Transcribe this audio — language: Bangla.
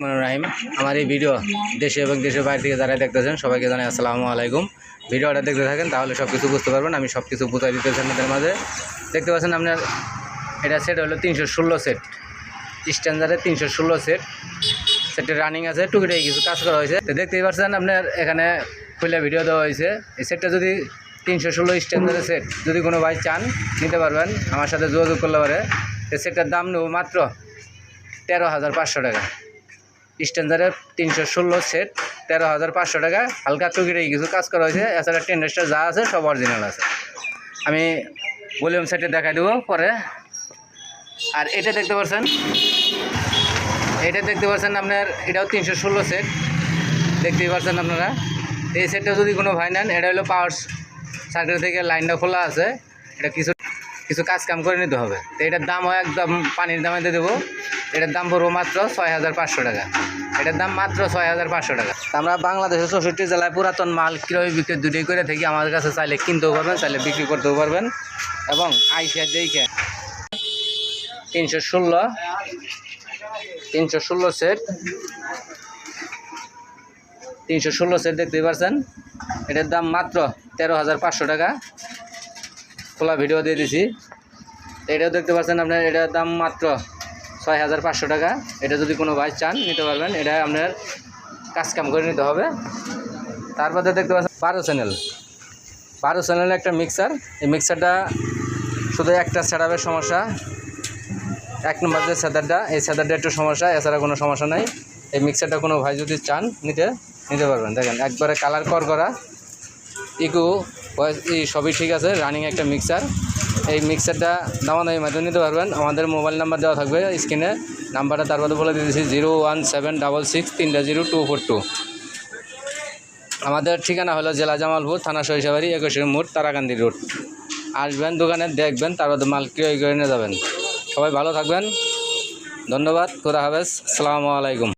রাহিম আমার এই ভিডিও দেশে এবং দেশের বাইরে থেকে যারা দেখতেছেন, সবাইকে জানাই আসসালামু আলাইকুম। ভিডিওটা দেখতে থাকেন, তাহলে সব কিছু বুঝতে পারবেন। আমি সব কিছু বুঝাই দিতেছি আপনাদের মাঝে। দেখতে পাচ্ছেন আপনার, এটা সেট হলো তিনশো ষোলো সেট স্ট্যান্ডার্ডের তিনশো ষোলো সেট সেটে রানিং আছে টুকিটাই কিছু কাজ করা হয়েছে। তো দেখতেই পাচ্ছেন আপনার, এখানে খুলে ভিডিও দেওয়া হয়েছে। এই সেটটা যদি তিনশো ষোলো স্ট্যান্ডার্ডের সেট যদি কোনো ভাই চান, নিতে পারবেন। আমার সাথে যোগাযোগ করলে পারে। এই সেটটার দাম নেব মাত্র তেরো হাজার পাঁচশো টাকা। স্ট্যান্ডার্ডের তিনশো ষোলো সেট তেরো হাজার পাঁচশো টাকা। হালকা টুকিটাই কিছু কাজ করা হয়েছে। এছাড়া টেন্ডারটা যা আছে, সব অরিজিনাল আছে। আমি ভলিউম সেটে দেখাই দেবো পরে। আর এটা দেখতে পাচ্ছেন এটা দেখতে পাচ্ছেন আপনার, এটাও তিনশো ষোলো সেট দেখতেই পাচ্ছেন আপনারা? এই সেটটা যদি কোনো ভাই নেন, এটা হলো পাওয়ার সার্কিট থেকে লাইনটা খোলা আছে। এটা কিছু কিছু কাজ কাম করে নিতে হবে। তো এটার দাম হয় একদম পানির দামে দিয়ে দেবো। এটার দাম পড়ব মাত্র ছয় হাজার পাঁচশো টাকা। এটার দাম মাত্র ছয় হাজার পাঁচশো টাকা। আমরা বাংলাদেশের চৌষট্টি জেলায় পুরাতন মাল কীভাবে বিক্রি দুটোই করে থাকি। আমাদের কাছে চাইলে কিনতেও পারবেন, চাইলে বিক্রি করতেও পারবেন। এবং আইসা দেখে তিনশো ষোলো তিনশো ষোলো সেট তিনশো ষোলো সেট দেখতেই পারছেন। এটার দাম মাত্র তেরো হাজার পাঁচশো টাকা। খোলা ভিডিও দিয়ে দিছি। এটাও দেখতে পাচ্ছেন আপনার, এটার দাম মাত্র ছয় হাজার পাঁচশো টাকা। এটা যদি কোনো ভাই চান, নিতে পারবেন। এটা আপনার কাজ কাম করে নিতে হবে। তারপরে দেখতে পাচ্ছেন বারো চ্যানেল বারো চ্যানেল একটা মিক্সার এই মিক্সারটা শুধু একটা সেটআপের সমস্যা। এক নম্বর যে স্যাদারটা এই স্যাদারটা একটু সমস্যা, এছাড়া কোনো সমস্যা নাই। এই মিক্সারটা কোনো ভাই যদি চান, নিতে নিতে পারবেন। দেখেন, একবারে কালার কর করা। ইকু এই সবই ঠিক আছে রানিং একটা মিক্সার এই মিক্সারটা দামাদামি মাধ্যমে নিতে পারবেন। আমাদের মোবাইল নাম্বার দেওয়া থাকবে স্ক্রিনে। নাম্বারটা তারপরে বলে দিয়েছি, zero one seven double six তিনটা জিরো টু ফোর টু। আমাদের ঠিকানা হলো জেলা জামালপুর, থানা সরিষাবাড়ি একুশের মোড়, তারাকান্দি রোড। আসবেন দোকানে, দেখবেন তারপর মাল ক্রয় করে নিয়ে যাবেন। সবাই ভালো থাকবেন। ধন্যবাদ, খুদা হাফেজ। আসসালামু আলাইকুম।